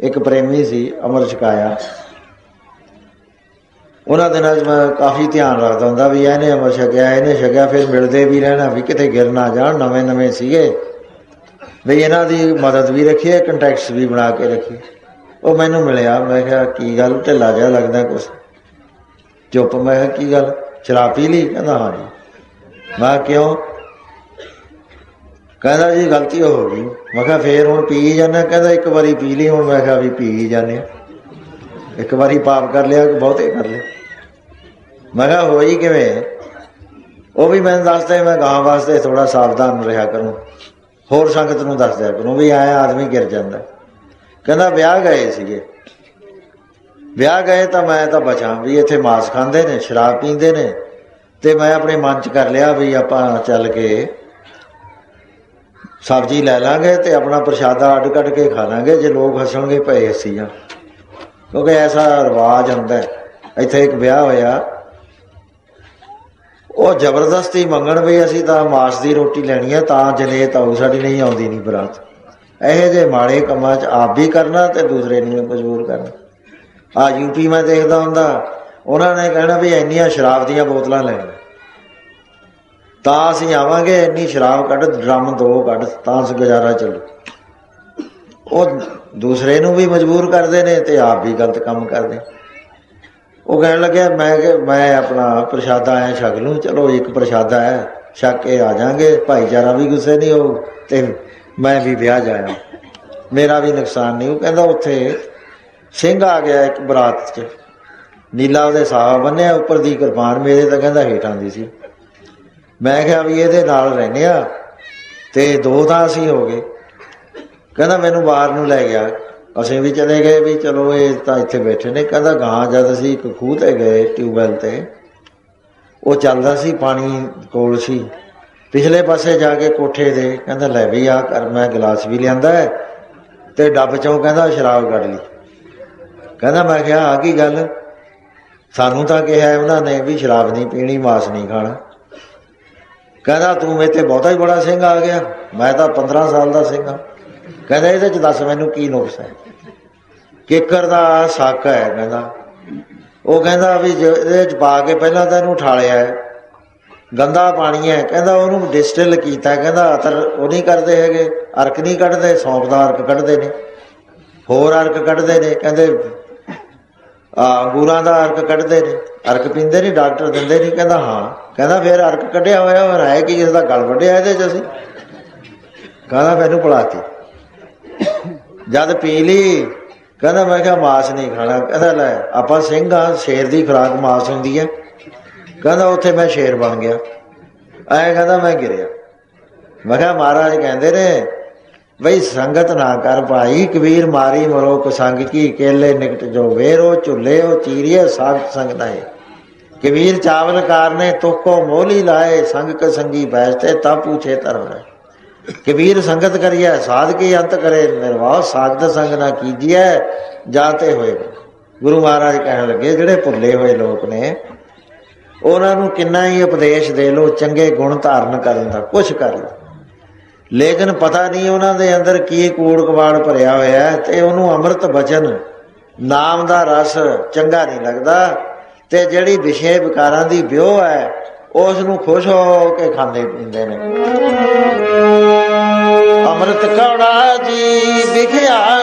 ਇੱਕ ਪ੍ਰੇਮੀ ਸੀ ਅਮਰ ਛਕਾਇਆ। ਉਹਨਾਂ ਦੇ 'ਚ ਮੈਂ ਕਾਫੀ ਧਿਆਨ ਰੱਖਦਾ ਹੁੰਦਾ ਵੀ ਇਹਨੇ ਅਮਰ ਛਕਿਆ ਇਹਨੇ ਛਕਿਆ ਫਿਰ ਮਿਲਦੇ ਵੀ ਰਹਿਣਾ ਵੀ ਕਿਤੇ ਗਿਰ ਨਾ ਜਾਣ ਨਵੇਂ ਨਵੇਂ ਸੀਗੇ। ਵੀ ਇਹਨਾਂ ਦੀ ਮਦਦ ਵੀ ਰੱਖੀਏ ਕੰਟੈਕਟਸ ਵੀ ਬਣਾ ਕੇ ਰੱਖੀ ਉਹ ਮੈਨੂੰ ਮਿਲਿਆ ਮੈਂ ਕਿਹਾ ਕੀ ਗੱਲ? ਢਿੱਲਾ ਜਿਹਾ ਲੱਗਦਾ ਕੁਛ। ਚੁੱਪ ਮੈਂ ਕਿਹਾ ਕੀ ਗੱਲ? ਸ਼ਰਾਬ ਪੀ ਲਈ? ਕਹਿੰਦਾ ਹਾਂ ਜੀ ਮੈਂ ਕਿਹਾ, ਕਿਉਂ? ਕਹਿੰਦਾ ਜੀ ਗਲਤੀ ਹੋ ਗਈ। ਮੈਂ ਕਿਹਾ ਫੇਰ ਹੁਣ ਪੀ ਜਾਣਾ ਕਹਿੰਦਾ ਇੱਕ ਵਾਰੀ ਪੀ ਲਈ, ਹੁਣ ਮੈਂ ਕਿਹਾ ਵੀ ਪੀ ਜਾਂਦੇ ਹਾਂ। ਇੱਕ ਵਾਰੀ ਪਾਪ ਕਰ ਲਿਆ ਬਹੁਤੇ ਕਰ ਲਏ। ਮੈਂ ਕਿਹਾ ਹੋਈ ਕਿਵੇਂ ਉਹ ਵੀ ਮੈਨੂੰ ਦੱਸਦਾ ਮੈਂ ਗਾਂ ਵਾਸਤੇ ਥੋੜਾ ਸਾਵਧਾਨ ਰਿਹਾ ਕਰੂੰ। ਹੋਰ ਸੰਗਤ ਨੂੰ ਦੱਸ ਦਿਆ ਕਰੂੰ ਵੀ ਆਇਆ ਆਦਮੀ ਗਿਰ ਜਾਂਦਾ। ਕਹਿੰਦਾ ਵਿਆਹ ਗਏ ਸੀਗੇ। ਵਿਆਹ ਗਏ ਤਾਂ ਮੈਂ ਤਾਂ ਬਚਾਂ ਵੀ ਇੱਥੇ ਮਾਸ ਖਾਂਦੇ ਨੇ, ਸ਼ਰਾਬ ਪੀਂਦੇ ਨੇ। ਤੇ ਮੈਂ ਆਪਣੇ ਮਨ ਚ ਕਰ ਲਿਆ ਵੀ ਆਪਾਂ ਚੱਲ ਕੇ ਸਬਜ਼ੀ ਲੈ ਲਾਂਗੇ ਤੇ ਆਪਣਾ ਪ੍ਰਸ਼ਾਦਾ ਅੱਡ ਕੱਢ ਕੇ ਖਾ ਲਾਂਗੇ। ਜੇ ਲੋਕ ਹੱਸਣਗੇ ਭਏ ਹੱਸੀ ਜਾਣ। ਕਿਉਂਕਿ ਐਸਾ ਰਿਵਾਜ ਹੁੰਦਾ ਇੱਥੇ ਇੱਕ ਵਿਆਹ ਹੋਇਆ। ਉਹ ਜ਼ਬਰਦਸਤੀ ਮੰਗਣ ਵੀ ਅਸੀਂ ਤਾਂ ਮਾਸ ਦੀ ਰੋਟੀ ਲੈਣੀ ਹੈ, ਤਾਂ ਜਨੇ ਆਉ ਸਾਡੀ ਨਹੀਂ ਆਉਂਦੀ ਨਹੀਂ ਬਰਾਤ। ਇਹੋ ਜਿਹੇ ਮਾੜੇ ਕੰਮਾਂ 'ਚ ਆਪ ਵੀ ਕਰਨਾ ਤੇ ਦੂਸਰੇ ਨੂੰ ਮਜਬੂਰ ਕਰਨਾ। ਆ ਯੂਪੀ ਮੈਂ ਦੇਖਦਾ ਹੁੰਦਾ, ਉਹਨਾਂ ਨੇ ਕਹਿਣਾ ਵੀ ਇੰਨੀਆਂ ਸ਼ਰਾਬ ਦੀਆਂ ਬੋਤਲਾਂ ਲੈਣੀਆਂ। ਤਾਂ ਅਸੀਂ ਆਵਾਂਗੇ, ਇੰਨੀ ਸ਼ਰਾਬ ਕੱਢ, ਡਰਮ ਦੋ ਕੱਢ, ਤਾਂ ਸ ਗੁਜ਼ਾਰਾ ਚੱਲੂ। ਉਹ ਦੂਸਰੇ ਨੂੰ ਵੀ ਮਜਬੂਰ ਕਰਦੇ ਨੇ ਤੇ ਆਪ ਵੀ ਗਲਤ ਕੰਮ ਕਰਦੇ। ਉਹ ਕਹਿਣ ਲੱਗਿਆ, ਮੈਂ ਕਿ ਮੈਂ ਆਪਣਾ ਪ੍ਰਸ਼ਾਦਾ ਆਇਆ ਛਕ ਲੂੰ, ਚਲੋ ਇੱਕ ਪ੍ਰਸ਼ਾਦਾ ਹੈ ਛਕ ਕੇ ਆ ਜਾਾਂਗੇ, ਭਾਈਚਾਰਾ ਵੀ ਗੁੱਸੇ ਨਹੀਂ ਹੋ ਤੇ ਮੈਂ ਵੀ ਵਿਆਹ ਜਾਇਆ ਮੇਰਾ ਵੀ ਨੁਕਸਾਨ ਨਹੀਂ, ਉਹ ਕਹਿੰਦਾ ਉੱਥੇ ਸਿੰਘ ਆ ਗਿਆ ਇੱਕ ਬਰਾਤ 'ਚ। ਨੀਲਾ ਉਹਦੇ ਸਾਹ ਬੰਨਿਆ, ਉੱਪਰ ਦੀ ਕਿਰਪਾਨ ਮੇਰੇ ਤਾਂ ਕਹਿੰਦਾ ਹੇਠਾਂ ਦੀ ਸੀ। ਮੈਂ ਕਿਹਾ ਵੀ ਇਹਦੇ ਨਾਲ ਰਹਿੰਦੇ ਆ, ਤੇ ਦੋ ਤਾਂ ਅਸੀਂ ਹੋ ਗਏ। ਕਹਿੰਦਾ ਮੈਨੂੰ ਬਾਹਰ ਨੂੰ ਲੈ ਗਿਆ। ਅਸੀਂ ਵੀ ਚਲੇ ਗਏ ਵੀ ਚਲੋ ਇਹ ਤਾਂ ਇੱਥੇ ਬੈਠੇ ਨੇ। ਕਹਿੰਦਾ ਗਾਂ ਜਦ ਅਸੀਂ ਇੱਕ ਖੂਹ ਤੇ ਗਏ ਟਿਊਬਵੈਲ ਤੇ, ਉਹ ਚੱਲਦਾ ਸੀ, ਪਾਣੀ ਕੋਲ ਸੀ। ਪਿਛਲੇ ਪਾਸੇ ਜਾ ਕੇ ਕੋਠੇ ਦੇ ਕਹਿੰਦਾ ਲੈ ਵੀ ਆ ਕਰ, ਮੈਂ ਗਲਾਸ ਵੀ ਲਿਆਂਦਾ ਹੈ। ਤੇ ਡੱਬ ਚੋਂ ਕਹਿੰਦਾ ਸ਼ਰਾਬ ਕੱਢ ਲਈ। ਕਹਿੰਦਾ ਮੈਂ ਕਿਹਾ ਆ ਕੀ ਗੱਲ? ਸਾਨੂੰ ਤਾਂ ਕਿਹਾ ਉਹਨਾਂ ਨੇ ਵੀ ਸ਼ਰਾਬ ਨਹੀਂ ਪੀਣੀ, ਮਾਸ ਨਹੀਂ ਖਾਣਾ। ਕਹਿੰਦਾ, ਤੂੰ ਮੇਰੇ ਤੇ ਬਹੁਤਾ ਹੀ ਬੜਾ ਸਿੰਘ ਆ ਗਿਆ। ਮੈਂ ਤਾਂ 15 ਸਾਲ ਦਾ ਸਿੰਘ ਆ। ਕਹਿੰਦਾ, ਇਹਦੇ ਚ ਦੱਸ ਮੈਨੂੰ ਕੀ ਨੁਕਸ ਹੈ? ਕਿੱਕਰ ਦਾ ਸਾਕ ਹੈ, ਕਹਿੰਦਾ। ਉਹ ਕਹਿੰਦਾ ਵੀ ਇਹਦੇ ਚ ਪਾ ਕੇ ਪਹਿਲਾਂ ਤਾਂ ਇਹਨੂੰ ਠਾਲਿਆ ਹੈ। ਗੰਦਾ ਪਾਣੀ ਹੈ। ਕਹਿੰਦਾ, ਉਹਨੂੰ ਡਿਸਟਿਲ ਕੀਤਾ। ਕਹਿੰਦਾ, ਅਤਰ ਉਹ ਨਹੀਂ ਕਰਦੇ ਹੈਗੇ। ਅਰਕ ਨਹੀਂ ਕੱਢਦੇ। ਸੌਂਫ ਦਾ ਅਰਕ ਕੱਢਦੇ ਨੇ। ਹੋਰ ਅਰਕ ਕੱਢਦੇ ਨੇ। ਕਹਿੰਦੇ ਅੰਗੂਰਾਂ ਦਾ ਅਰਕ ਕੱਢਦੇ ਨੇ, ਅਰਕ ਪੀਂਦੇ ਨਹੀਂ ਡਾਕਟਰ ਦਿੰਦੇ ਨਹੀਂ ਕਹਿੰਦਾ ਹਾਂ, ਕਹਿੰਦਾ ਫਿਰ ਅਰਕ ਕੱਢਿਆ ਹੋਇਆ ਹੋਰ ਹੈ ਕਿ ਇਸ ਦਾ ਗਲ ਵੱਢਿਆ ਇਹਦੇ ਚ ਅਸੀਂ? ਕਹਿੰਦਾ ਮੈਨੂੰ ਪਲਾਤੀ ਜਦ ਪੀ ਲਈ, ਕਹਿੰਦਾ ਮੈਂ ਕਿਹਾ ਮਾਸ ਨਹੀਂ ਖਾਣਾ, ਕਹਿੰਦਾ ਲੈ ਆਪਾਂ ਸਿੰਘ ਆ ਸ਼ੇਰ ਦੀ ਖੁਰਾਕ ਮਾਸ ਹੁੰਦੀ ਹੈ। ਕਹਿੰਦਾ ਉੱਥੇ ਮੈਂ ਸ਼ੇਰ ਬਣ ਗਿਆ। ਐ ਕਹਿੰਦਾ ਮੈਂ ਗਿਰਿਆ। ਮੈਂ ਕਿਹਾ ਮਹਾਰਾਜ ਕਹਿੰਦੇ ਨੇ ਬਈ ਸੰਗਤ ਨਾ ਕਰ ਭਾਈ, ਕਬੀਰ ਮਾਰੀ ਮਰੋ ਕਸੰਗ ਕੀ ਕੇਲੇ ਨਿਕਟ ਜੋ ਵੇਰੋ, ਝੁੱਲੇ ਉਹ ਚੀਰੀਏ ਸਾਖਤ ਸੰਗ ਨਾਏ ਕਬੀਰ ਚਾਵਲ ਕਾਰਨੇ ਤੁਕੋ ਮੋਲੀ ਲਾਏ, ਸੰਗ ਕ ਸੰਗੀ ਬੈਸਤੇ ਤਾ ਪੂਛੇ ਧਰਮ ਹੈ ਕਬੀਰ ਸੰਗਤ ਕਰੀਐ, ਸਾਧ ਕੀ ਅੰਤ ਕਰੇ ਨਿਰਵਾਹ ਸਾਗਤ ਸੰਗ ਨਾ ਕੀਜੀਐ, ਜਾਤੇ ਹੋਏ। ਗੁਰੂ ਮਹਾਰਾਜ ਕਹਿਣ ਲੱਗੇ, ਜਿਹੜੇ ਭੁੱਲੇ ਹੋਏ ਲੋਕ ਨੇ, ਉਹਨਾਂ ਨੂੰ ਕਿੰਨਾ ਹੀ ਉਪਦੇਸ਼ ਦੇ ਲੋ ਚੰਗੇ ਗੁਣ ਧਾਰਨ ਕਰਨ ਦਾ, ਕੁਛ ਕਰ ਲੋ ਲੇਕਿਨ ਪਤਾ ਨਹੀਂ ਉਹਨਾਂ ਦੇ ਅੰਦਰ ਕੀ ਕੂੜ ਕਵਾੜ ਭਰਿਆ ਹੋਇਆ ਹੈ ਤੇ ਉਹਨੂੰ ਅੰਮ੍ਰਿਤ ਬਚਨ ਨਾਮ ਦਾ ਰਸ ਚੰਗਾ ਨਹੀਂ ਲੱਗਦਾ ਤੇ ਜਿਹੜੀ ਵਿਸ਼ੇ ਵਿਕਾਰਾਂ ਦੀ ਵਿਉ ਹੈ ਉਸ ਨੂੰ ਖੁਸ਼ ਹੋ ਕੇ ਖਾਂਦੇ ਪੀਂਦੇ ਨੇ। ਅੰਮ੍ਰਿਤ ਕੌੜਾ ਜੀ ਵਿਖਿਆ